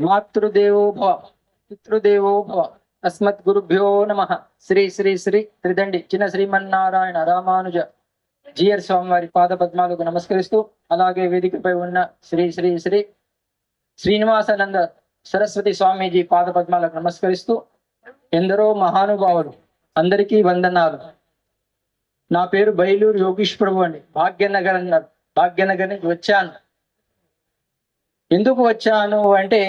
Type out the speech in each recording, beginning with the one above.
మాతృదేవో భవ పితృదేవో భవ. అస్మత్ గురుభ్యో నమ. శ్రీ శ్రీ శ్రీ త్రిదండి. చిన్న శ్రీమన్నారాయణ రామానుజ జిఆర్ స్వామి వారి పాద పద్మాలకు నమస్కరిస్తూ అలాగే వేదికపై ఉన్న శ్రీ శ్రీ శ్రీ శ్రీనివాసానంద సరస్వతి స్వామీజీ పాద పద్మాలకు నమస్కరిస్తూ ఎందరో మహానుభావులు అందరికీ వందనాలు. నా పేరు బయలూరు యోగీష్ ప్రభు అండి. భాగ్యనగర్ అన్నారు భాగ్యనగర్ నుంచి వచ్చాను. ఎందుకు వచ్చాను అంటే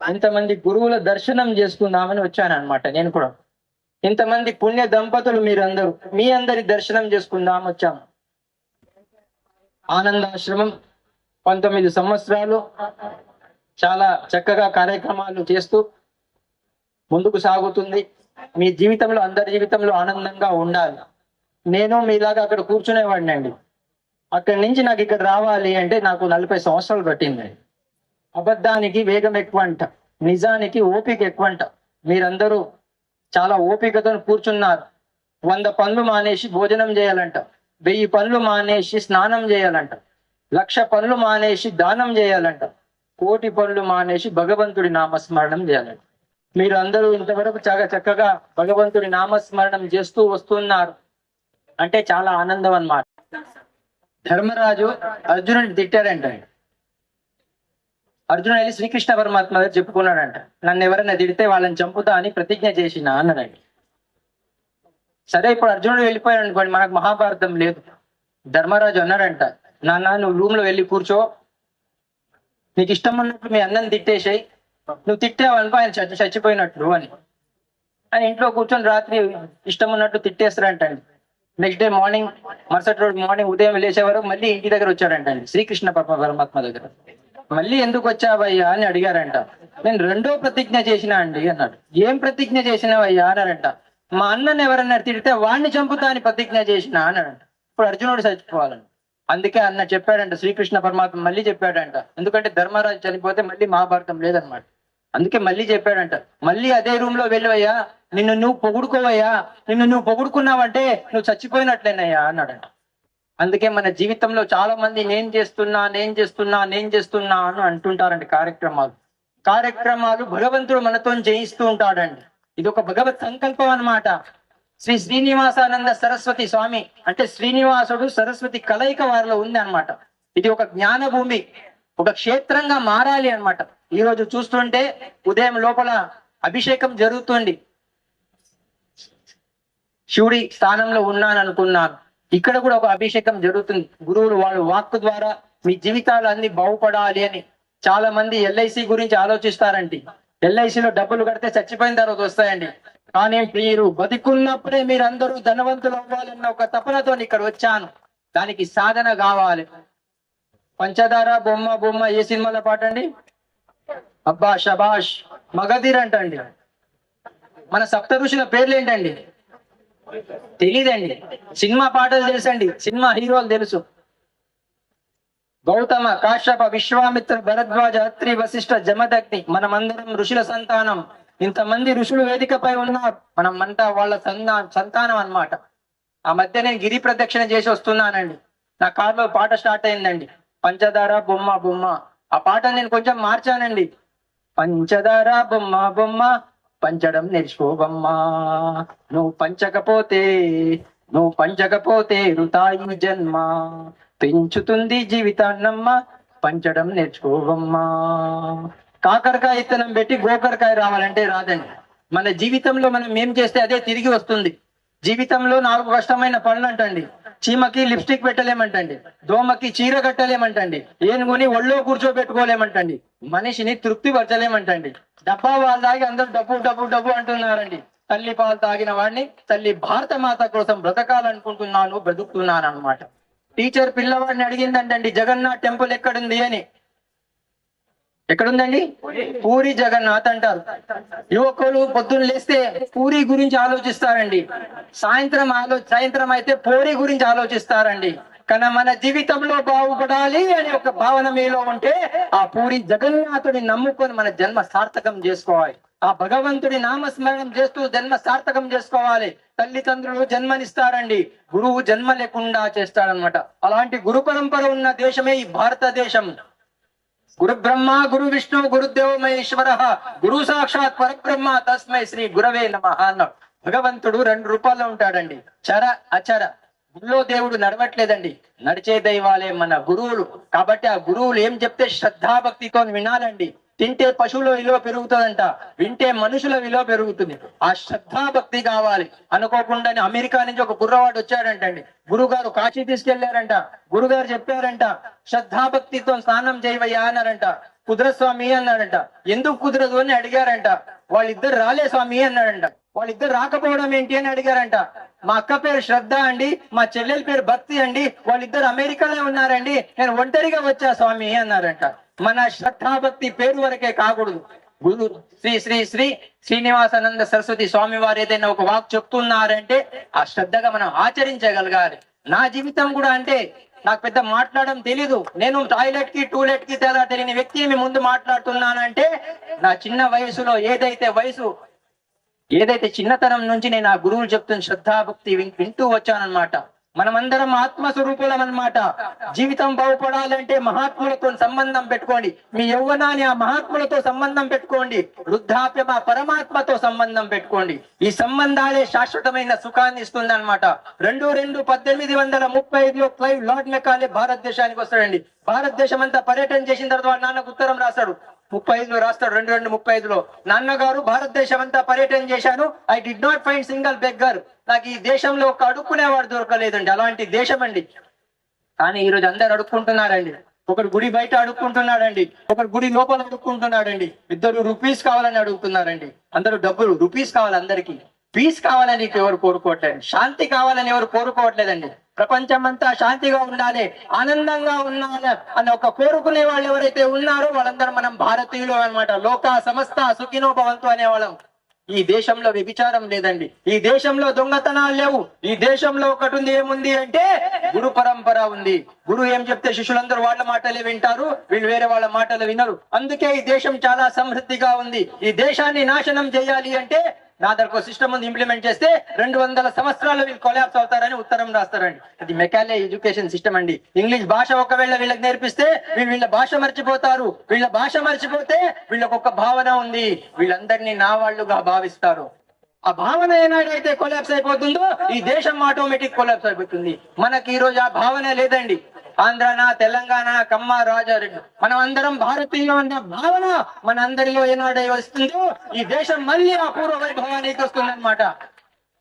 అంతమంది గురువుల దర్శనం చేసుకుందామని వచ్చాను అనమాట నేను కూడా. ఇంతమంది పుణ్య దంపతులు మీరందరూ మీ అందరి దర్శనం చేసుకుందాం వచ్చాము. ఆనందాశ్రమం పంతొమ్మిది సంవత్సరాలు చాలా చక్కగా కార్యక్రమాలు చేస్తూ ముందుకు సాగుతుంది. మీ జీవితంలో అందరి జీవితంలో ఆనందంగా ఉండాలి. నేను మీలాగా అక్కడ కూర్చునేవాడిని అండి అక్కడి నుంచి నాకు ఇక్కడ రావాలి అంటే నాకు నలభై సంవత్సరాలు పట్టిందండి. అబద్ధానికి వేగం ఎక్కువ అంట నిజానికి ఓపిక ఎక్కువ అంట మీరందరూ చాలా ఓపికతో కూర్చున్నారు. వంద పనులు మానేసి భోజనం చేయాలంట వెయ్యి పనులు మానేసి స్నానం చేయాలంట లక్ష పనులు మానేసి దానం చేయాలంట కోటి పనులు మానేసి భగవంతుడి నామస్మరణం చేయాలంట. మీరు అందరూ ఇంతవరకు చాలా చక్కగా భగవంతుడి నామస్మరణం చేస్తూ వస్తున్నారు. అంటే చాలా ఆనందం అన్నమాట. ధర్మరాజు అర్జునుడిని తిట్టాడంట అర్జునుడు వెళ్ళి శ్రీకృష్ణ పరమాత్మ దగ్గర చెప్పుకున్నాడంట. నన్ను ఎవరైనా తిడితే వాళ్ళని చంపుతా అని ప్రతిజ్ఞ చేసిన అన్నాడండి సరే ఇప్పుడు అర్జునుడు వెళ్ళిపోయాడు అనుకోండి మనకు మహాభారతం లేదు. ధర్మరాజు అన్నాడంట నాన్న నువ్వు రూమ్లో వెళ్ళి కూర్చో. నీకు ఇష్టం ఉన్నట్టు మీ అన్నం తిట్టేసాయి. నువ్వు తిట్టావు అనుకో ఆయన చచ్చి చచ్చిపోయినట్లు అని. ఆయన ఇంట్లో కూర్చొని రాత్రి ఇష్టం ఉన్నట్టు తిట్టేస్తారంటండి. నెక్స్ట్ డే మార్నింగ్ మరుసటి రోజు మార్నింగ్ ఉదయం లేచేవారు మళ్ళీ ఇంటి దగ్గర వచ్చాడంటండి శ్రీకృష్ణ పరమాత్మ దగ్గర. మళ్ళీ ఎందుకు వచ్చావయ్యా అని అడిగారంట. నేను రెండో ప్రతిజ్ఞ చేసినా అండి అన్నాడు. ఏం ప్రతిజ్ఞ చేసినావయ్యా అన్నారంట మా అన్నని ఎవరన్నా తిడితే వాడిని చంపుతా అని ప్రతిజ్ఞ చేసిన అన్నాడంట. ఇప్పుడు అర్జునుడు చచ్చిపోవాలని అందుకే అన్న చెప్పాడంట శ్రీకృష్ణ పరమాత్మ మళ్ళీ చెప్పాడంట. ఎందుకంటే ధర్మరాజు చనిపోతే మళ్ళీ మహాభారతం లేదనమాట అందుకే మళ్ళీ చెప్పాడంట. మళ్ళీ అదే రూమ్లో వెళ్ళవయ్యా. నిన్ను నువ్వు పొగుడుకోవయ్యా. నిన్ను నువ్వు పొగుడుకున్నావంటే నువ్వు చచ్చిపోయినట్లేనయ్యా అన్నాడంట. అందుకే మన జీవితంలో చాలా మంది నేను చేస్తున్నా నేను చేస్తున్నా నేను చేస్తున్నా అని అంటుంటారండి కార్యక్రమాలు. కార్యక్రమాలు భగవంతుడు మనతో చేయిస్తూ ఉంటాడండి. ఇది ఒక భగవత్ సంకల్పం అన్నమాట. శ్రీ శ్రీనివాసానంద సరస్వతి స్వామి అంటే శ్రీనివాసుడు సరస్వతి కలయిక వారిలో ఉంది అనమాట ఇది ఒక జ్ఞాన భూమి ఒక క్షేత్రంగా మారాలి అన్నమాట. ఈ రోజు చూస్తుంటే ఉదయం లోపల అభిషేకం జరుగుతుంది. శివుడి స్థానంలో ఉన్నాను అనుకున్నాను ఇక్కడ కూడా ఒక అభిషేకం జరుగుతుంది. గురువులు వాళ్ళ వాక్ ద్వారా మీ జీవితాలు అన్ని బాగుపడాలి అని చాలా మంది ఎల్ఐసి గురించి ఆలోచిస్తారండి. ఎల్ఐసిలో డబ్బులు కడితే చచ్చిపోయిన తర్వాత వస్తాయండి. కానీ మీరు బతికున్నప్పుడే మీరు అందరూ ధనవంతులు అవ్వాలన్న ఒక తపనతో ఇక్కడ వచ్చాను. దానికి సాధన కావాలి. పంచదార బొమ్మ బొమ్మ ఏ సినిమాలో పాట అండి అబ్బా షబాష్ మగధీర్ అంటండి. మన సప్త ఋషుల పేర్లు ఏంటండి తెలీదండి. సినిమా పాటలు తెలుసండి. సినిమా హీరోలు తెలుసు. గౌతమ కాశ్యప విశ్వామిత్ర భరద్వాజ అత్రి వశిష్ఠ జమదగ్ని మనమందరం ఋషుల సంతానం. ఇంతమంది ఋషులు వేదికపై ఉన్నారు. మనం అంతా వాళ్ళ సంతా సంతానం అన్నమాట. ఆ మధ్య నేను గిరి ప్రదక్షిణ చేసి వస్తున్నానండి. నా కారులో పాట స్టార్ట్ అయిందండి. పంచదార బొమ్మ బొమ్మ. ఆ పాట నేను కొంచెం మార్చానండి. పంచదార బొమ్మ బొమ్మ. పంచడం నేర్చుకో నువ్వు పంచకపోతే నువ్వు పంచకపోతే రుతాయి జన్మ. పెంచుతుంది జీవితాన్నమ్మ పంచడం నేర్చుకోవమ్మా కాకరకాయ ఇత్తనం పెట్టి గోకరకాయ రావాలంటే రాదండి. మన జీవితంలో మనం ఏం చేస్తే అదే తిరిగి వస్తుంది. జీవితంలో నాలుగు కష్టమైన పనులు అంటండి చీమకి లిప్స్టిక్ పెట్టలేమంటండి. దోమకి చీర కట్టలేమంటండి. ఏనుగుని ఒళ్ళో కూర్చోబెట్టుకోలేమంటండి. మనిషిని తృప్తి పరచలేమంటండి డబ్బా వాళ్ళు తాగి అందరూ డబ్బు డబ్బు డబ్బు అంటున్నారండి. తల్లి పాలు తాగిన వాడిని తల్లి భారత మాత కోసం బ్రతకాలనుకుంటున్నాను బ్రతుకుతున్నాను అనమాట టీచర్ పిల్లవాడిని అడిగిందంటండి జగన్నాథ్ టెంపుల్ ఎక్కడుంది? అని. ఎక్కడుందండి? పూరి జగన్నాథ్ అంటారు. యువకులు పొద్దున్న లేస్తే పూరి గురించి ఆలోచిస్తారండి. సాయంత్రం ఆలో సాయంత్రం అయితే పూరి గురించి ఆలోచిస్తారండి. కానీ మన జీవితంలో బాగుపడాలి అనే ఒక భావన మీలో ఉంటే ఆ పూరి జగన్నాథుడి నమ్ముకొని మన జన్మ సార్థకం చేసుకోవాలి. ఆ భగవంతుడి నామస్మరణం చేస్తూ జన్మ సార్థకం చేసుకోవాలి. తల్లిదండ్రులు జన్మనిస్తారండి. గురువు జన్మ లేకుండా చేస్తాడనమాట అలాంటి గురు పరంపర ఉన్న దేశమే ఈ భారతదేశం. గురు బ్రహ్మ గురు విష్ణు గురుదేవ మహేశ్వర గురు సాక్షాత్ పరబ్రహ్మ తస్మై శ్రీ గురవే నమ అన్నాడు. భగవంతుడు రెండు రూపాల్లో ఉంటాడండి. చర అచర. గుళ్ళో దేవుడు నడవట్లేదండి. నడిచే దైవాలే మన గురువులు. కాబట్టి ఆ గురువులు ఏం చెప్తే శ్రద్ధాభక్తితో వినాలండి. తింటే పశువుల విలువ పెరుగుతుందంట. వింటే మనుషుల విలువ పెరుగుతుంది. ఆ శ్రద్ధాభక్తి కావాలి. అనుకోకుండా అమెరికా నుంచి ఒక గుర్రవాడు వచ్చాడంటండి. గురుగారు కాశీ తీసుకెళ్ళారంట. గురుగారు చెప్పారంట శ్రద్ధాభక్తితో స్నానం చేయవయ్యా అన్నారంట. కుదరస్వామి అన్నాడంట ఎందుకు కుదరదు అని అడిగారంట. వాళ్ళిద్దరు రాలే స్వామి అన్నాడంట వాళ్ళిద్దరు రాకపోవడం ఏంటి అని అడిగారంట. మా అక్క పేరు శ్రద్ధ అండి మా చెల్లెల పేరు భక్తి అండి వాళ్ళిద్దరు అమెరికాలో ఉన్నారండి. నేను ఒంటరిగా వచ్చా స్వామి అన్నారంట. మన శ్రద్ధాభక్తి పేరు వరకే కాకూడదు. గురు శ్రీ శ్రీ శ్రీ శ్రీనివాసానంద సరస్వతి స్వామి వారు ఏదైనా ఒక వాక్ చెప్తున్నారంటే ఆ శ్రద్ధగా మనం ఆచరించగలగాలి. నా జీవితం కూడా అంటే నాకు పెద్ద మాట్లాడడం తెలీదు. నేను టాయిలెట్కి టూలెట్కి తేడా తెలియని వ్యక్తి మీ ముందు మాట్లాడుతున్నానంటే నా చిన్న వయసులో ఏదైతే వయసు ఏదైతే చిన్నతనం నుంచి నేను ఆ గురువులు చెప్తున్న శ్రద్ధాభక్తి వింటూ వచ్చానమాట మనమందరం ఆత్మస్వరూపులం అన్నమాట. జీవితం బాగుపడాలంటే మహాత్ములతో సంబంధం పెట్టుకోండి. మీ యౌవనాన్ని ఆ మహాత్ములతో సంబంధం పెట్టుకోండి. వృద్ధాప్యం ఆ పరమాత్మతో సంబంధం పెట్టుకోండి. ఈ సంబంధాలే శాశ్వతమైన సుఖాన్ని ఇస్తుంది అనమాట రెండు రెండు పద్దెనిమిది వందల ముప్పై ఐదులో క్లైవ్ లార్డ్ మెకాలే భారతదేశానికి వస్తాడండి. భారతదేశం అంతా పర్యటన చేసిన తర్వాత నాన్నకు ఉత్తరం రాశాడు ముప్పై ఐదులో రాస్తాడు రెండు రెండు ముప్పై ఐదులో. నాన్నగారు భారతదేశం అంతా పర్యటన చేశాను. I did not find single beggar నాకు ఈ దేశంలో ఒక అడుక్కునేవాడు దొరకలేదండి. అలాంటి దేశం అండి కానీ ఈ రోజు అందరు అడుక్కుంటున్నారండి. ఒకడు గుడి బయట అడుక్కుంటున్నాడండి. ఒకడు గుడి లోపల అడుక్కుంటున్నాడండి. ఇద్దరు రూపీస్ కావాలని అడుగుతున్నారండి. అందరూ డబ్బులు రూపీస్ కావాలి అందరికి. పీస్ కావాలని ఎవరు కోరుకోవట్లేదు. శాంతి కావాలని ఎవరు కోరుకోవట్లేదండి. ప్రపంచం అంతా శాంతిగా ఉండాలి ఆనందంగా ఉండాలి అని ఒక కోరుకునే వాళ్ళు ఎవరైతే ఉన్నారో వాళ్ళందరూ మనం భారతీయులు అన్నమాట. లోక సమస్త సుఖినో భవంతు అనేవాళ్ళం. ఈ దేశంలో వ్యభిచారం లేదండి. ఈ దేశంలో దొంగతనాలు లేవు. ఈ దేశంలో ఒకటి ఉంది ఏముంది అంటే గురు పరంపర ఉంది. గురువు ఏం చెప్తే శిష్యులందరూ వాళ్ళ మాటలే వింటారు. వీళ్ళు వేరే వాళ్ళ మాటలు వినరు. అందుకే ఈ దేశం చాలా సమృద్ధిగా ఉంది. ఈ దేశాన్ని నాశనం చేయాలి అంటే నా దగ్గర సిస్టమ్ ఉంది ఇంప్లిమెంట్ చేస్తే రెండు వందల సంవత్సరాలు వీళ్ళు కొలాప్స్ అవుతారని ఉత్తరం రాస్తారండి. అది మెకాలే ఎడ్యుకేషన్ సిస్టమ్ అండి. ఇంగ్లీష్ భాష ఒకవేళ వీళ్ళకి నేర్పిస్తే వీళ్ళ భాష మర్చిపోతారు. వీళ్ళ భాష మర్చిపోతే వీళ్ళకు ఒక భావన ఉంది. వీళ్ళందరినీ నా వాళ్ళుగా భావిస్తారు. ఆ భావన ఏనాడైతే కొలాప్స్ అయిపోతుందో ఈ దేశం ఆటోమేటిక్ కొలాప్స్ అయిపోతుంది. మనకి ఈ రోజు ఆ భావన లేదండి. ఆంధ్రనా తెలంగాణ కమ్మ రాజారెడ్డి. మనం అందరం భారతీయులు అన్న భావన మన అందరిలో ఏనాడై వస్తుందో ఈ దేశం మళ్ళీ ఆ పూర్వ వైభవానికి వస్తుందన్నమాట.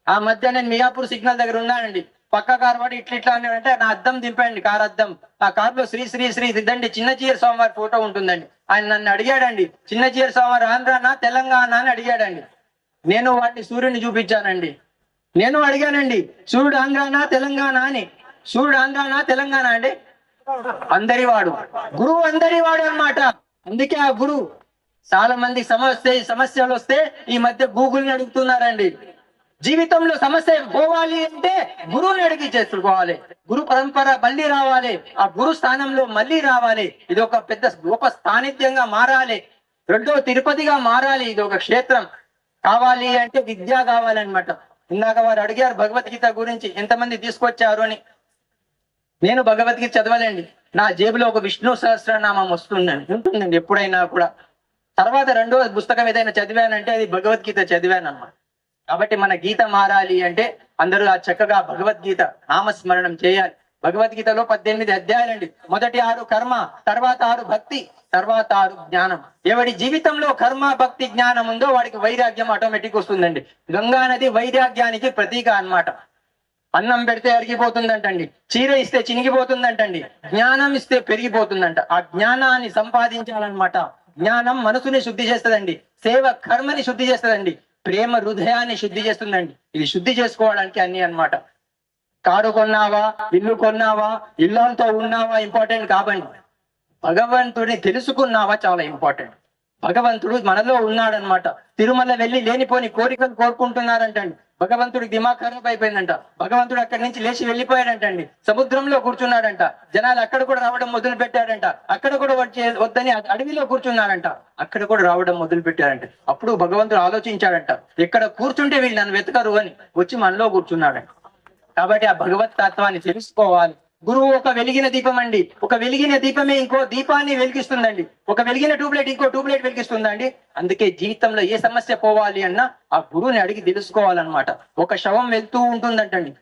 ఆ మధ్య నేను మియాపూర్ సిగ్నల్ దగ్గర ఉన్నానండి. పక్క కారు వాడు ఇట్లా ఇట్లా అన్నాడంటే నా అద్దం దింపండి కార్ అద్దం. ఆ కార్లో శ్రీ శ్రీ శ్రీ ఇదండి చిన్న చీర స్వామివారి ఫోటో ఉంటుందండి. ఆయన నన్ను అడిగాడండి చిన్న చీర స్వామివారి ఆంధ్రానా తెలంగాణ అని అడిగాడండి. నేను వాటిని సూర్యుని చూపించానండి. నేను అడిగానండి సూర్యుడు ఆంధ్రానా తెలంగాణ అని. సూర్యుడు ఆంధ్రానా తెలంగాణ అండి అందరి వాడు గురువు అందరి వాడు అన్నమాట. అందుకే ఆ గురువు చాలా మంది సమస్య సమస్యలు వస్తే ఈ మధ్య గూగుల్ని అడుగుతున్నారండి. జీవితంలో సమస్య పోవాలి అంటే గురువుని అడిగి చేసుకోవాలి. గురు పరంపర మళ్ళీ రావాలి. ఆ గురు స్థానంలో మళ్ళీ రావాలి. ఇది ఒక పెద్ద గొప్ప స్థానిత్యంగా మారాలి. రెండో తిరుపతిగా మారాలి. ఇది ఒక క్షేత్రం కావాలి అంటే విద్య కావాలన్నమాట. ఇందాక వారు అడిగారు భగవద్గీత గురించి ఎంతమంది తీసుకొచ్చారు అని. నేను భగవద్గీత చదవలేండి. నా జేబులో ఒక విష్ణు సహస్రనామం వస్తుందండి ఉంటుందండి ఎప్పుడైనా కూడా. తర్వాత రెండో పుస్తకం ఏదైనా చదివానంటే అది భగవద్గీత చదివాను అన్నమాట కాబట్టి మన గీత మారాలి అంటే అందరూ ఆ చక్కగా భగవద్గీత నామస్మరణం చేయాలి. భగవద్గీతలో పద్దెనిమిది అధ్యాయాలండి. మొదటి ఆరు కర్మ తర్వాత ఆరు భక్తి తర్వాత ఆరు జ్ఞానం. ఎవడి జీవితంలో కర్మ భక్తి జ్ఞానం ఉందో వాడికి వైరాగ్యం ఆటోమేటిక్ వస్తుందండి. గంగా నది వైరాగ్యానికి ప్రతీక అన్నమాట. అన్నం పెడితే అరిగిపోతుందంటండి. చీర ఇస్తే చినిగిపోతుందంటండి. జ్ఞానం ఇస్తే పెరిగిపోతుందంట. ఆ జ్ఞానాన్ని సంపాదించాలన్నమాట. జ్ఞానం మనసుని శుద్ధి చేస్తుందండి. సేవ కర్మని శుద్ధి చేస్తుందండి. ప్రేమ హృదయాన్ని శుద్ధి చేస్తుందండి. ఇది శుద్ధి చేసుకోవడానికి అన్ని అన్నమాట. కారు కొన్నావా? ఇల్లు కొన్నావా? ఇల్లంతో ఉన్నావా? ఇంపార్టెంట్ కాబండి భగవంతుడిని తెలుసుకున్నావా? చాలా ఇంపార్టెంట్. భగవంతుడు మనలో ఉన్నాడనమాట తిరుమల వెళ్ళి లేనిపోని కోరికలు కోరుకుంటున్నారంటండి. భగవంతుడి దిమాగ్ ఖరాబ్ అయిపోయిందంట. భగవంతుడు అక్కడి నుంచి లేచి వెళ్ళిపోయాడంటండి. సముద్రంలో కూర్చున్నాడంట. జనాలు అక్కడ కూడా రావడం మొదలు పెట్టాడంట అక్కడ కూడా వచ్చే వద్దని అడవిలో కూర్చున్నారంట. అక్కడ కూడా రావడం మొదలు పెట్టారంట అప్పుడు భగవంతుడు ఆలోచించాడంట. ఇక్కడ కూర్చుంటే వీళ్ళు నన్ను వెతకరు అని. వచ్చి మనలో కూర్చున్నాడంట. కాబట్టి ఆ భగవత్ తత్వాన్ని తెలుసుకోవాలి. గురువు ఒక వెలిగిన దీపం అండి ఒక వెలిగిన దీపమే ఇంకో దీపాన్ని వెలిగిస్తుందండి. ఒక వెలిగిన ట్యూబ్లైట్ ఇంకో ట్యూబ్లైట్ వెలిగిస్తుందండి. అందుకే జీవితంలో ఏ సమస్య పోవాలి అన్నా ఆ గురువుని అడిగి తెలుసుకోవాలన్నమాట. ఒక శవం వెళ్తూ ఉంటుందంటండి.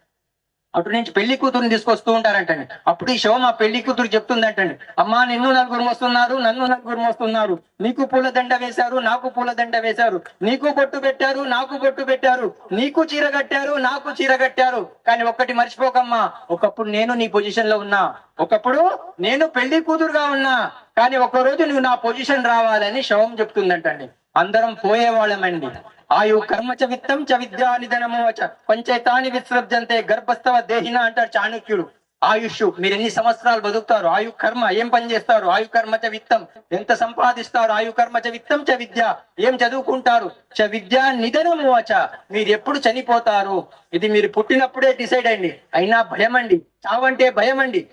అటు నుంచి పెళ్ళి కూతురుని తీసుకొస్తూ ఉంటారంటండి. అప్పుడు ఈ శవం ఆ పెళ్ళి కూతురు చెప్తుందంటండి. అమ్మా నిన్ను నలుగురు మోస్తున్నారు నన్ను నలుగురు మోస్తున్నారు. నీకు పూలదండ వేశారు నాకు పూలదండ వేశారు. నీకు బొట్టు పెట్టారు నాకు బొట్టు పెట్టారు. నీకు చీర కట్టారు నాకు చీర కట్టారు. కానీ ఒక్కటి మర్చిపోకమ్మా. ఒకప్పుడు నేను నీ పొజిషన్లో ఉన్నా. ఒకప్పుడు నేను పెళ్ళి కూతురుగా ఉన్నా. కానీ ఒక్క రోజు నువ్వు నా పొజిషన్ రావాలని శవం చెప్తుందంటండి. అందరం పోయేవాళ్ళమండి. ఆయు కర్మ చ విత్తం చ విద్యా నిధనము చ పంచైతాని విసృజ్యంతే గర్భస్థవ దేహిన అంటారు చాణక్యుడు. ఆయుష్ మీరు ఎన్ని సంవత్సరాలు బతుకుతారు? ఆయు కర్మ ఏం పని చేస్తారు? ఆయు కర్మ చ విత్తం. ఎంత సంపాదిస్తారు? ఆయు కర్మ చ విత్తం చ విద్య. ఏం చదువుకుంటారు? చ విద్యా నిధనము చ మీరు ఎప్పుడు చనిపోతారు? ఇది మీరు పుట్టినప్పుడే డిసైడ్ అయింది. అయినా భయం అండి చావంటే భయం అండి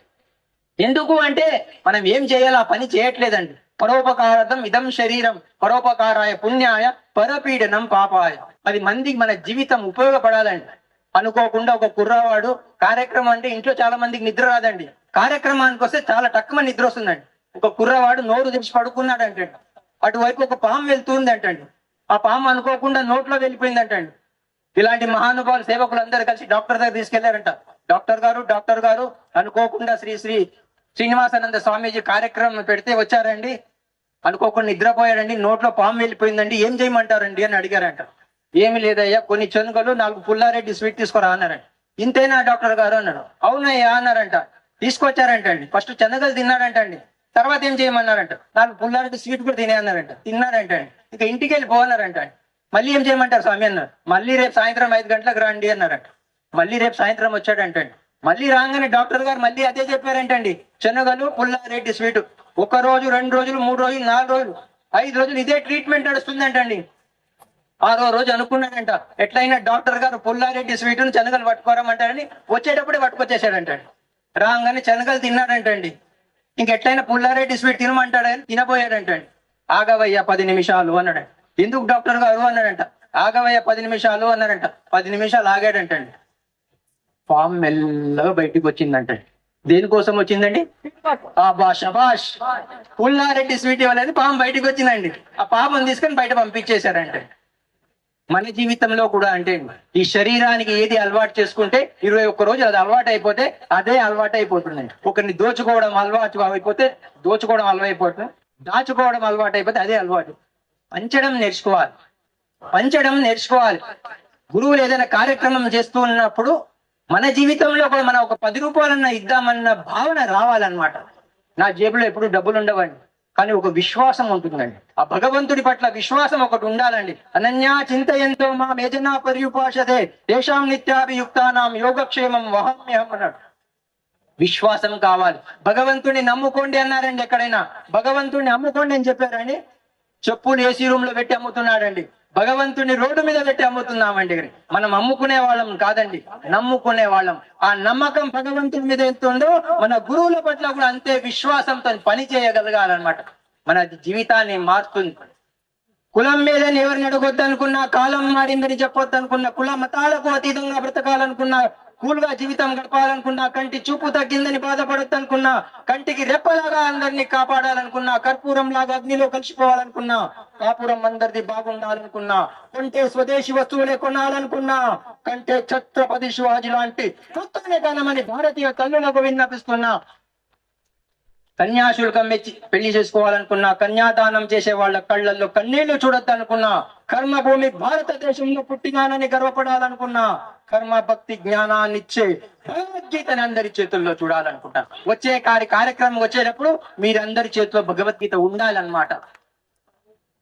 ఎందుకు అంటే మనం ఏం చేయాలి? ఆ పని చేయట్లేదండి. పరోపకారథం ఇదం శరీరం. పరోపకారాయ పుణ్యాయ పరపీడనం పాపాయ. అది మందికి మన జీవితం ఉపయోగపడాలండి. అనుకోకుండా ఒక కుర్రవాడు కార్యక్రమం అంటే ఇంట్లో చాలా మందికి నిద్ర రాదండి. కార్యక్రమానికి వస్తే చాలా తక్కువ నిద్ర వస్తుందండి. ఒక కుర్రవాడు నోరు తెచ్చి పడుకున్నాడు అంటండి అటువైపు ఒక పాము వెళ్తుంది అంటండి ఆ పాము అనుకోకుండా నోట్లో వెళ్ళిపోయింది అంటండి ఇలాంటి మహానుభావులు సేవకులు అందరూ కలిసి డాక్టర్ దగ్గర తీసుకెళ్ళారంట. డాక్టర్ గారు డాక్టర్ గారు అనుకోకుండా శ్రీ శ్రీ శ్రీనివాసానంద స్వామీజీ కార్యక్రమం పెడితే వచ్చారండి. అనుకోకుండా నిద్రపోయాడండి నోట్లో పాము వెళ్ళిపోయిందండి ఏం చేయమంటారండి అని అడిగారంట. ఏమి లేదయ్యా కొన్ని చెనుకలు నాలుగు పుల్లారెడ్డి స్వీట్ తీసుకురా అన్నారండి ఇంతేనా డాక్టర్ గారు అన్నాడు. అవునయ్యా అన్నారంట. తీసుకొచ్చారంటండి. ఫస్ట్ చెనగలు తిన్నారంట అండి తర్వాత ఏం చేయమన్నారంట. నాలుగు పుల్లారెడ్డి స్వీట్ కూడా తినే అన్నారంట. తిన్నారంటండి. ఇంకా ఇంటికి వెళ్ళి పోన్నారంట మళ్ళీ ఏం చేయమంటారు స్వామి అన్నారు. మళ్ళీ రేపు సాయంత్రం ఐదు గంటలకు రండి అన్నారంట. మళ్ళీ రేపు సాయంత్రం వచ్చాడంటండి. మళ్ళీ రాగానే డాక్టర్ గారు మళ్ళీ అదే చెప్పారంటండి. చెనగలు పుల్లారెడ్డి స్వీట్. ఒక రోజు రెండు రోజులు మూడు రోజులు నాలుగు రోజులు ఐదు రోజులు ఇదే ట్రీట్మెంట్ నడుస్తుందంటండి. ఆరో రోజు అనుకున్నాడంట ఎట్లయినా డాక్టర్ గారు పుల్లారెడ్డి స్వీట్ను శనగలు పట్టుకోరమంటారని వచ్చేటప్పుడే పట్టుకొచ్చేసాడంటండి రాగానే శనగలు తిన్నాడంటండి ఇంకెట్లయినా పుల్లారెడ్డి స్వీట్ తినమంటాడని తినబోయాడంటండి. ఆగవయ్యా పది నిమిషాలు అన్నాడు ఎందుకు డాక్టర్ గారు అన్నాడంట. ఆగవయ్యా పది నిమిషాలు అన్నాడంట పది నిమిషాలు ఆగాడంటండి. ఫామ్ మెల్లగా బయటికి వచ్చిందంటండి. దేనికోసం వచ్చిందండి? ఆ పుల్లారెడ్డి స్వీట్ అనేది పాము బయటకు వచ్చిందండి. ఆ పాపను తీసుకొని బయట పంపించేశారంటే. మన జీవితంలో కూడా అంటే ఈ శరీరానికి ఏది అలవాటు చేసుకుంటే ఇరవై ఒక్క రోజు అది అలవాటు అయిపోతే అదే అలవాటు అయిపోతుందండి. ఒకరిని దోచుకోవడం అలవాటు అయిపోతే దోచుకోవడం అలవాటు దాచుకోవడం అలవాటు అయిపోతే అదే అలవాటు. పంచడం నేర్చుకోవాలి. పంచడం నేర్చుకోవాలి. గురువులు ఏదైనా కార్యక్రమం చేస్తూ ఉన్నప్పుడు మన జీవితంలో కూడా మనం ఒక పది రూపాయలన్నా ఇద్దామన్న భావన రావాలన్నమాట. నా జేబులో ఎప్పుడు డబ్బులు ఉండవండి కానీ ఒక విశ్వాసం ఉంటుందండి. ఆ భగవంతుడి పట్ల విశ్వాసం ఒకటి ఉండాలండి. అనన్యా చింతయంతో మా మేజనా పర్యుపాషదే దేశాం నిత్యాభియుక్తానాం యోగక్షేమం వహమ్యహం అన్నాడు. విశ్వాసం కావాలి. భగవంతుడిని నమ్ముకోండి అన్నారండి ఎక్కడైనా. భగవంతుడిని అమ్ముకోండి అని చెప్పారండి. చెప్పులు ఏసీ రూమ్లో పెట్టి అమ్ముతున్నాడండి. భగవంతుని రోడ్డు మీద పెట్టి అమ్ముతున్నామండి. మనం అమ్ముకునే వాళ్ళం కాదండి. నమ్ముకునే వాళ్ళం. ఆ నమ్మకం భగవంతుని మీద ఎంత ఉందో మన గురువుల పట్ల కూడా అంతే విశ్వాసంతో పని చేయగలగాలన్నమాట. మన జీవితాన్ని మారుతుంది. కులం మీద ఎవరిని అడగొద్దనుకున్నా కాలం మారిందని చెప్పొద్దనుకున్నా కుల మతాలకు అతీతంగా బ్రతకాలనుకున్నా కూల్గా జీవితం గడపాలనుకున్నా కంటి చూపు తగ్గిందని బాధపడొద్దనుకున్నా కంటికి రెప్పలాగా అందరినీ కాపాడాలనుకున్నా కర్పూరం లాగా అగ్నిలో కలిసిపోవాలనుకున్నా కాపురం అందరిది బాగుండాలనుకున్నా కొంటే స్వదేశీ వస్తువులే కొనాలనుకున్నా కంటే ఛత్రపతి శివాజీ లాంటి మొత్తమే కనమని భారతీయ తల్లులకు విన్నపిస్తున్నా కన్యాశుల్కం మెచ్చి పెళ్ళి చేసుకోవాలనుకున్న కన్యాదానం చేసే వాళ్ళ కళ్ళల్లో కన్నీళ్ళు చూడొద్దనుకున్నా కర్మభూమి భారతదేశంలో పుట్టినానని గర్వపడాలనుకున్నా కర్మ భక్తి జ్ఞానాన్ని ఇచ్చే భగవద్గీతని అందరి చేతుల్లో చూడాలనుకుంటా. వచ్చే కార్య కార్యక్రమం వచ్చేటప్పుడు మీరందరి చేతిలో భగవద్గీత ఉండాలన్నమాట.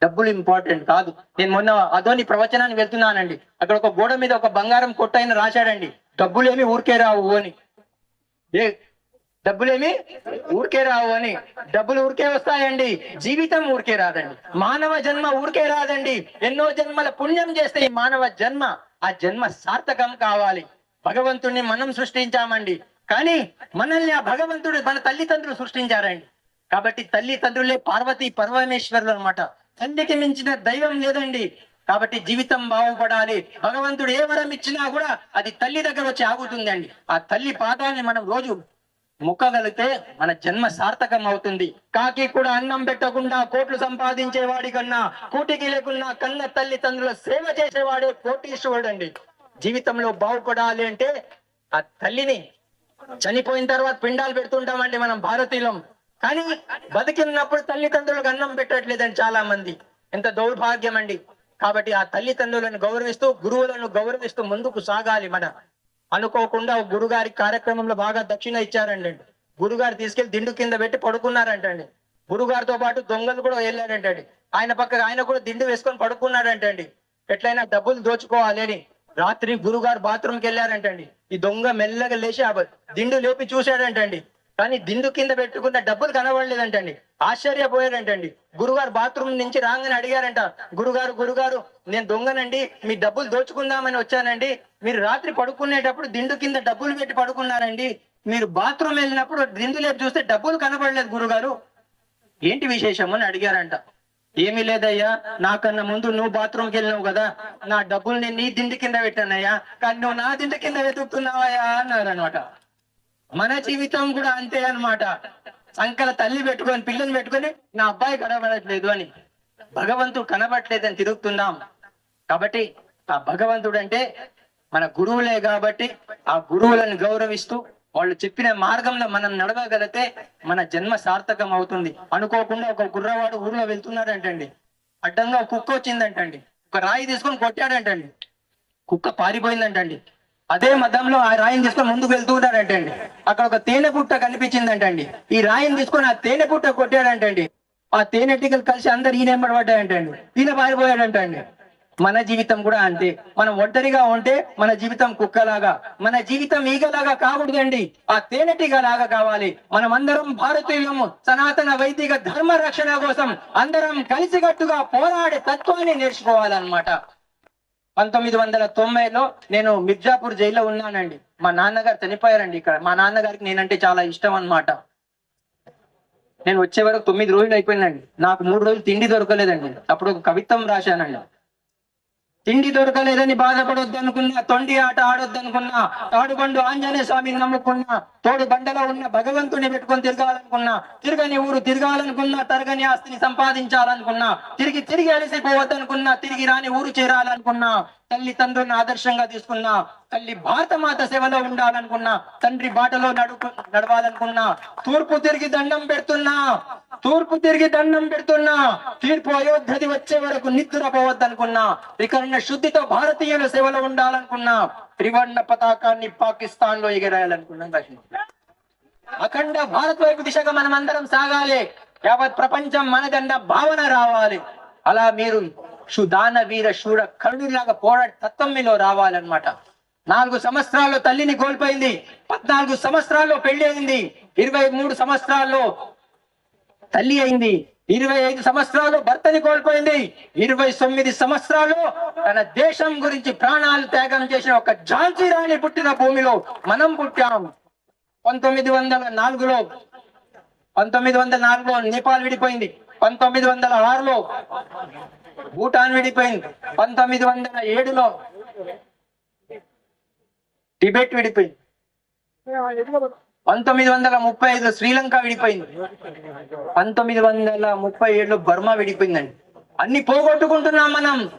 డబ్బులు ఇంపార్టెంట్ కాదు. నేను మొన్న అదోని ప్రవచనాన్ని వెళ్తున్నానండి. అక్కడ ఒక గోడ మీద ఒక బంగారం కొట్టైన రాశాడండి. డబ్బులేమి ఊరికే రావు అని. ఏ డబ్బులేమి? ఊరికే రావు అని. డబ్బులు ఊరికే వస్తాయండి. జీవితం ఊరికే రాదండి. మానవ జన్మ ఊరికే రాదండి. ఎన్నో జన్మల పుణ్యం చేస్తే ఈ మానవ జన్మ ఆ జన్మ సార్థకం కావాలి. భగవంతుణ్ణి మనం సృష్టించామండి. కానీ మనల్ని ఆ భగవంతుడు మన తల్లిదండ్రులు సృష్టించారండి. కాబట్టి తల్లిదండ్రులే పార్వతి పరమేశ్వరులు అన్నమాట. తండ్రికి మించిన దైవం లేదండి. కాబట్టి జీవితం బాగుపడాలి. భగవంతుడు ఏ వరం ఇచ్చినా కూడా అది తల్లి దగ్గర వచ్చి ఆగుతుందండి. ఆ తల్లి పాదాన్ని మనం రోజు ముక్కగలిగితే మన జన్మ సార్థకం అవుతుంది కాకి కూడా అన్నం పెట్టకుండా కోట్లు సంపాదించే వాడి కన్నా కూటికి లేకున్నా కన్న తల్లిదండ్రుల సేవ చేసేవాడే కోటీశ్వరుడు అండి జీవితంలో బాగుపడాలి అంటే ఆ తల్లిని చనిపోయిన తర్వాత పిండాలు పెడుతుంటామండి మనం భారతీయులం. కానీ బతికినప్పుడు తల్లిదండ్రులకు అన్నం పెట్టట్లేదండి చాలా మంది ఎంత దౌర్భాగ్యం అండి కాబట్టి ఆ తల్లిదండ్రులను గౌరవిస్తూ గురువులను గౌరవిస్తూ ముందుకు సాగాలి మన. అనుకోకుండా గురుగారి కార్యక్రమంలో బాగా దక్షిణ ఇచ్చారండి. గురుగారు తీసుకెళ్ళి దిండు కింద పెట్టి పడుకున్నారంటండి. గురుగారితో పాటు దొంగలు కూడా వెళ్ళారంటండి. ఆయన పక్కన ఆయన కూడా దిండు వేసుకొని పడుకున్నాడంటండి. ఎట్లయినా డబ్బులు దోచుకోవాలి అని రాత్రి గురుగారు బాత్రూమ్కి వెళ్ళారంటండి. ఈ దొంగ మెల్లగా లేచి ఆ దిండు లేపి చూశాడంటండి. కానీ దిండు కింద పెట్టుకున్న డబ్బులు కనబడలేదంటండి. ఆశ్చర్యపోయారంటండి. గురుగారు బాత్రూమ్ నుంచి రాగానే అడిగారంట గురుగారు గురుగారు నేను దొంగనండి మీ డబ్బులు దోచుకుందామని వచ్చానండి. మీరు రాత్రి పడుకునేటప్పుడు దిండు కింద డబ్బులు పెట్టి పడుకున్నారండి. మీరు బాత్రూమ్ వెళ్ళినప్పుడు దిండు లేపు చూస్తే డబ్బులు కనబడలేదు గురుగారు. ఏంటి విశేషం? అని అడిగారంట. ఏమీ లేదయ్యా నాకన్నా ముందు నువ్వు బాత్రూమ్కి వెళ్ళినావు కదా. నా డబ్బులు నేను నీ దిండు కింద పెట్టానయ్యా. కానీ నువ్వు నా దిండి కింద వెతుకుతున్నావయ్యా అన్నారనమాట మన జీవితం కూడా అంతే అన్నమాట. సంకల తల్లి పెట్టుకొని పిల్లల్ని పెట్టుకొని నా అబ్బాయి కనబడట్లేదు అని. భగవంతుడు కనబడట్లేదని తిరుగుతున్నాం. కాబట్టి ఆ భగవంతుడు అంటే మన గురువులే కాబట్టి ఆ గురువులను గౌరవిస్తూ వాళ్ళు చెప్పిన మార్గంలో మనం నడవగలిగితే మన జన్మ సార్థకం అవుతుంది. అనుకోకుండా ఒక గుర్రవాడు ఊర్లో వెళ్తున్నాడంటండి. అడ్డంగా ఒక కుక్క వచ్చిందంటండి. ఒక రాయి తీసుకొని కొట్టాడంటండి. కుక్క పారిపోయిందంటండి. అదే మతంలో ఆ రాయిని తీసుకొని ముందుకు వెళ్తున్నాడంటండి అక్కడ ఒక తేనె పుట్ట కనిపించిందంటండి. ఈ రాయిని తీసుకొని ఆ తేనె పుట్ట కొట్టాడంటండి. ఆ తేనెటీగలు కలిసి అందరు ఈయన పడ్డాయంటండి ఈయన పారిపోయాడంటండి. మన జీవితం కూడా అంతే. మనం ఒంటరిగా ఉంటే మన జీవితం కుక్కలాగా మన జీవితం ఈగలాగా కాకూడదండి. ఆ తేనెటీగ లాగా కావాలి. మనం అందరం భారతీయులము సనాతన వైదిక ధర్మ రక్షణ కోసం అందరం కలిసికట్టుగా పోరాడే తత్వాన్ని నేర్చుకోవాలన్నమాట. పంతొమ్మిది వందల తొంభైలో నేను మిర్జాపూర్ జైల్లో ఉన్నానండి. మా నాన్నగారు చనిపోయారండి ఇక్కడ. మా నాన్నగారికి నేనంటే చాలా ఇష్టం అన్నమాట. నేను వచ్చే వరకు తొమ్మిది రోజులు అయిపోయిందండి. నాకు మూడు రోజులు తిండి దొరకలేదండి. అప్పుడు ఒక కవిత్వం రాశానండి. తిండి దొరకలేదని బాధపడొద్దు అనుకున్నా తొండి ఆట ఆడొద్దు అనుకున్నా తాడుబండు ఆంజనేయ స్వామిని నమ్ముకున్నా తోడు బండలో ఉన్న భగవంతుని పెట్టుకొని తిరగాలనుకున్నా తిరగని ఊరు తిరగాలనుకున్నా తరగని ఆస్తిని సంపాదించాలనుకున్నా తిరిగి తిరిగి అలసిపోవద్దనుకున్నా తిరిగి రాని ఊరు చేరాలనుకున్నా తల్లి తండ్రులను ఆదర్శంగా తీసుకున్నా తల్లి భారత మాత సేవలో ఉండాలనుకున్నా తండ్రి బాటలో నడుపు నడవాలనుకున్నా తూర్పు తిరిగి దండం పెడుతున్నా తూర్పు తిరిగి దండం పెడుతున్నా తీర్పు అయోధ్యది వచ్చే వరకు నిద్రపోవద్దనుకున్నా వికరణ శుద్ధితో భారతీయుల సేవలో ఉండాలనుకున్నా త్రివర్ణ పతాకాన్ని పాకిస్తాన్లో ఎగరేయాలనుకున్నాం అఖండ భారత్ వైపు దిశగా మనం అందరం సాగాలి. యావత్ ప్రపంచం మనదండ భావన రావాలి. అలా మీరు సుదాన వీర శూర కరుణులాగా పోరాడి తత్వం మీలో రావాలన్నమాట. నాలుగు సంవత్సరాల్లో తల్లిని కోల్పోయింది పద్నాలుగు సంవత్సరాల్లో పెళ్ళి అయింది ఇరవై మూడు సంవత్సరాల్లో తల్లి అయింది ఇరవై ఐదు సంవత్సరాలు భర్తని కోల్పోయింది ఇరవై తొమ్మిది సంవత్సరాలు తన దేశం గురించి ప్రాణాలు త్యాగం చేసిన ఒక ఝాన్సీ రాణి పుట్టిన భూమిలో మనం పుట్టాం. పంతొమ్మిది వందల నాలుగులో పంతొమ్మిది వందల నాలుగులో నేపాల్ విడిపోయింది పంతొమ్మిది వందల ఆరులో భూటాన్ విడిపోయింది. పంతొమ్మిది వందల ఏడులో టిబెట్ విడిపోయింది. పంతొమ్మిది వందల ముప్పై ఐదులో శ్రీలంక విడిపోయింది. పంతొమ్మిది వందల ముప్పై ఏడులో బర్మా విడిపోయిందండి. అన్ని పోగొట్టుకుంటున్నాం మనం.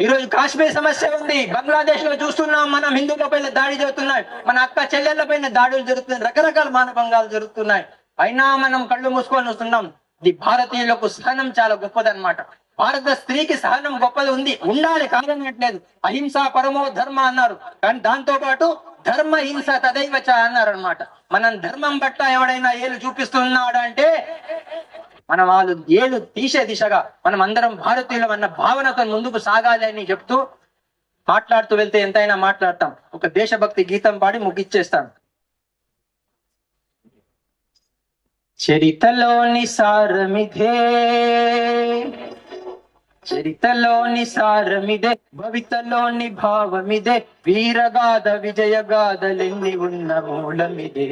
ఈరోజు కాశ్మీర్ సమస్య ఉంది. బంగ్లాదేశ్లో చూస్తున్నాం మనం. హిందువుల పైన దాడి జరుగుతున్నాయి. మన అక్క చెల్లెళ్ళ పైన దాడులు జరుగుతున్నాయి. రకరకాల మానభంగాలు జరుగుతున్నాయి. అయినా మనం కళ్ళు మూసుకొని వస్తున్నాం. ఇది భారతీయులకు స్థానం చాలా గొప్పదన్నమాట. భారత స్త్రీకి సహనం గొప్పది ఉంది. ఉండాలి కాదనట్లేదు అహింస పరమో ధర్మ అన్నారు. కానీ దాంతో పాటు ధర్మ హింస తదైవ అన్నారు అనమాట మనం ధర్మం బట్ట ఎవడైనా ఏలు చూపిస్తున్నాడు అంటే మనం వాళ్ళు ఏలు తీసే దిశగా మనం అందరం భారతీయులం అన్న భావనతో ముందుకు సాగాలి అని చెప్తూ మాట్లాడుతూ వెళ్తే ఎంతైనా మాట్లాడతాం. ఒక దేశభక్తి గీతం పాడి ముగిచ్చేస్తాం చరితలోని సారమిధే చరితలోని సారమిదే భవితలోని భావమిదే వీరగాథ విజయగాథలెన్ని ఉన్న మూలమిదే.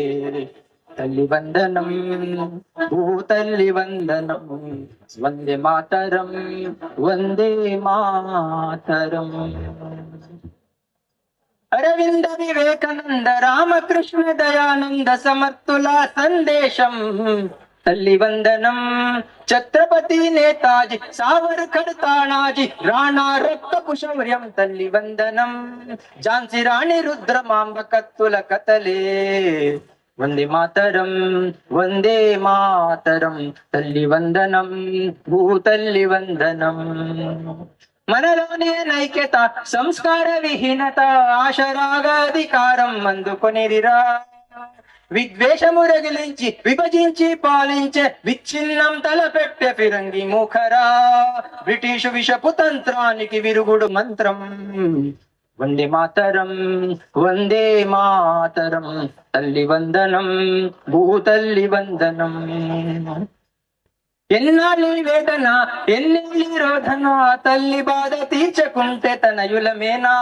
తల్లి వందనం భూతల్లి వందనం వందే మాతరం వందే మాతరం. అరవింద వివేకానంద రామకృష్ణ దయానంద సమర్థుల సందేశం. తల్లి వందనం ఛత్రపతి నేతాజీ సావర్కర్ తానాజీ రాణా రక్తపు శౌర్యం తల్లి వందనం ఝాన్సీ రాణి రుద్రమాంబ కత్తుల కథలే. వందే మాతరం వందే మాతరం తల్లి వందనం భూతల్లి వందనం మనలోని నైక్యత సంస్కార విహీనత ఆశరాగాధికారం అందుకొనిరిరా విద్వేషము రగిలించి విభజించి పాలించే విచ్ఛిన్నం తలపెట్టె ఫిరంగి ముఖరా. బ్రిటిషు విషపు తంత్రానికి విరుగుడు మంత్రం. వందే మాతరం వందే మాతరం తల్లి వందనం భూతల్లి వందనం. ఎన్నాళ్ళీ వేదన? ఎన్నేళ్ళి రోధన? తల్లి బాధ తీర్చకుంటే తనయులమేనా?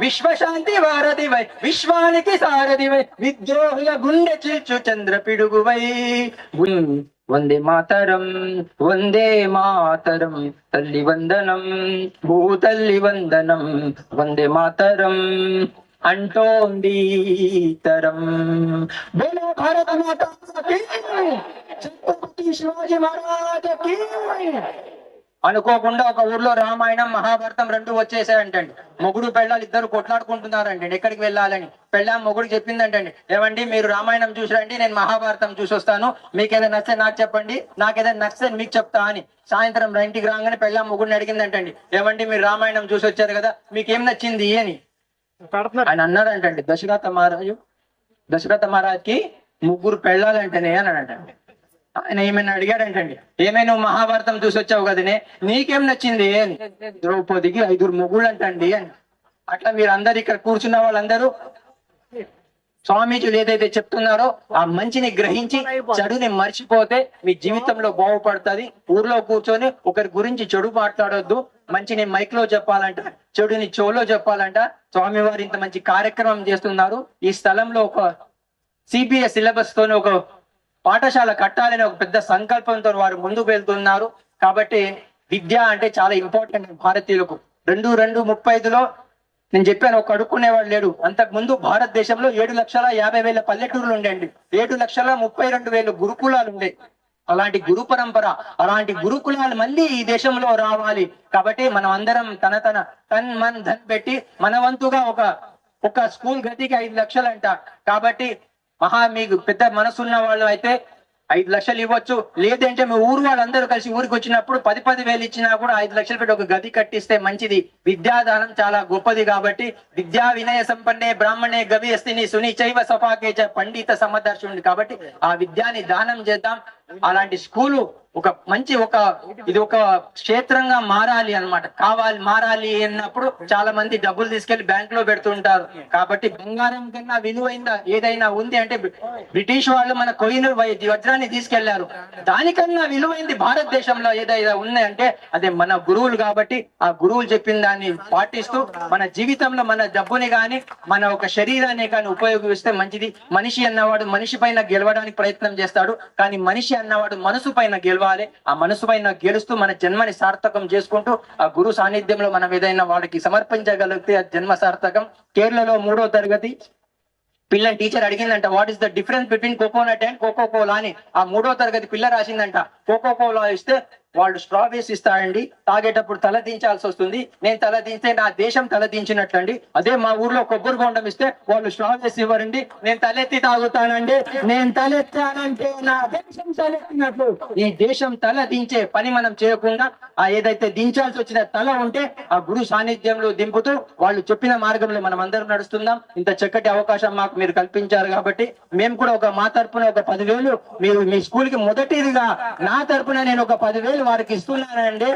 విశ్వశాంతి వారధివై విశ్వానికి సారధివై విద్రోహుల గుండె చీల్చు చంద్ర పిడుగువై. వందే మాతరం వందే మాతరం తల్లి వందనం భూతల్లి వందనం వందే మాతరం. అంటోంది తరం బోలో భారత మాతాకి ఛత్రపతి శివాజీ మహారాజకి. అనుకోకుండా ఒక ఊర్లో రామాయణం మహాభారతం రెండు వచ్చేసాయంటండి. మొగుడు పెళ్ళాలు ఇద్దరు కొట్లాడుకుంటున్నారంటండి. ఎక్కడికి వెళ్ళాలని? పెళ్ళాం మొగుడు చెప్పిందంటండి. ఏమండి మీరు రామాయణం చూసిరండి నేను మహాభారతం చూసి వస్తాను. మీకు ఏదైనా నచ్చితే నాకు చెప్పండి. నాకేదైనా నచ్చితే మీకు చెప్తా అని. సాయంత్రం ఇంటికి రాగానే పెళ్ళాం మొగుడిని అడిగిందంటండి. ఏమండి మీరు రామాయణం చూసి వచ్చారు కదా మీకు ఏం నచ్చింది అని. ఆయన అన్నారంటండి దశరథ మహారాజు దశరథ మహారాజ్కి ముగ్గురు పెళ్ళాలంటేనే అన్నాడంటండి ఆయన ఏమైనా అడిగాడంటండి ఏమైనా నువ్వు మహాభారతం చూసి వచ్చావు కదనే నీకేం నచ్చింది అని? ద్రౌపదికి ఐదుగురు ముగ్గురు అంటండి అని. అట్లా మీరు ఇక్కడ కూర్చున్న వాళ్ళందరూ స్వామీజీలు ఏదైతే చెప్తున్నారో ఆ మంచిని గ్రహించి చెడుని మర్చిపోతే మీ జీవితంలో బాగుపడుతుంది. ఊర్లో కూర్చొని ఒకరి గురించి చెడు మాట్లాడొద్దు. మంచిని మైక్లో చెప్పాలంట చెడుని చెవులో చెప్పాలంట. స్వామివారు ఇంత మంచి కార్యక్రమం చేస్తున్నారు. ఈ స్థలంలో ఒక సిబిఎస్ సిలబస్ తోని ఒక పాఠశాల కట్టాలని ఒక పెద్ద సంకల్పంతో వారు ముందుకు వెళ్తున్నారు. కాబట్టి విద్య అంటే చాలా ఇంపార్టెంట్ భారతీయులకు. రెండు రెండు ముప్పై ఐదులో నేను చెప్పాను ఒక అడుక్కునేవాడు లేడు అంతకు ముందు భారతదేశంలో ఏడు లక్షల యాభై వేల పల్లెటూరులు ఉండేయండి ఏడు లక్షల ముప్పై రెండు వేల గురుకులాలు ఉండే అలాంటి గురు పరంపర అలాంటి గురుకులాలు మళ్ళీ ఈ దేశంలో రావాలి. కాబట్టి మనం అందరం తన తన తన్ మన్ ధన్ పెట్టి మన వంతుగా ఒక ఒక స్కూల్ గదికి ఐదు లక్షలు అంట కాబట్టి మహా మీకు పెద్ద మనసున్న వాళ్ళు అయితే ఐదు లక్షలు ఇవ్వచ్చు. లేదంటే మీ ఊరు వాళ్ళందరూ కలిసి ఊరికి వచ్చినప్పుడు పది పది వేలు ఇచ్చినా కూడా ఐదు లక్షలు పెట్టి ఒక గది కట్టిస్తే మంచిది. విద్యాదానం చాలా గొప్పది కాబట్టి విద్యా వినయ సంపన్నే బ్రాహ్మణే గవి అస్తిని సుని చైవ సపాకేచ పండిత సమదర్శుని. కాబట్టి ఆ విద్యాని దానం చేద్దాం. అలాంటి స్కూలు ఒక మంచి ఒక ఇది ఒక క్షేత్రంగా మారాలి అన్నమాట. కావాలి మారాలి అన్నప్పుడు చాలా మంది డబ్బులు తీసుకెళ్ళి బ్యాంక్లో పెడుతుంటారు. కాబట్టి బంగారం కన్నా విలువైందా ఏదైనా ఉంది అంటే బ్రిటిష్ వాళ్ళు మన కొయిన్ వజ్రాన్ని తీసుకెళ్ళారు. దానికన్నా విలువైంది భారతదేశంలో ఏదైనా ఉందంటే అదే మన గురువులు కాబట్టి ఆ గురువులు చెప్పిన దాన్ని పాటిస్తూ మన జీవితంలో మన డబ్బుని గాని మన ఒక శరీరాన్ని కానీ ఉపయోగిస్తే మంచిది. మనిషి అన్నవాడు మనిషి పైన గెలవడానికి ప్రయత్నం చేస్తాడు. కానీ మనిషి అన్నవాడు మనసు పైన గెలవాలి. ఆ మనసు పైన గెలుస్తూ మన జన్మని సార్థకం చేసుకుంటూ ఆ గురు సాన్నిధ్యంలో మనం ఏదైనా వాడికి సమర్పించగలిగితే ఆ జన్మ సార్థకం. కేరళలో మూడో తరగతి పిల్ల teacher అడిగిందంట what is the difference between coconut and coco cola అని. ఆ మూడో తరగతి పిల్ల రాసిందంట కోకో కోలా ఇస్తే వాళ్ళు స్ట్రాబెరీస్ ఇస్తారండి. తాగేటప్పుడు తల దించాల్సి వస్తుంది. నేను తల దించితే నా దేశం తల దించినట్లండి. అదే మా ఊర్లో కొబ్బరి బొండం ఇస్తే వాళ్ళు స్ట్రాబెరీస్ ఇవ్వరండి. నేను తలెత్తి తాగుతానండి. నేను తలెత్తానంటే నా దేశం తలెత్తినట్లు. ఈ దేశం తల దించే పని మనం చేయకుండా ఆ ఏదైతే దించాల్సి వచ్చిన తల ఉంటే ఆ గురు సాన్నిధ్యంలో దింపుతూ వాళ్ళు చెప్పిన మార్గంలో మనం అందరం నడుస్తుందాం ఇంత చక్కటి అవకాశం మాకు మీరు కల్పించారు కాబట్టి మేము కూడా ఒక మా తరపున ఒక పదివేలు మీరు మీ స్కూల్కి మొదటిదిగా నా తరపున నేను ఒక పదివేలు వారికి ఇస్తున్నానండి.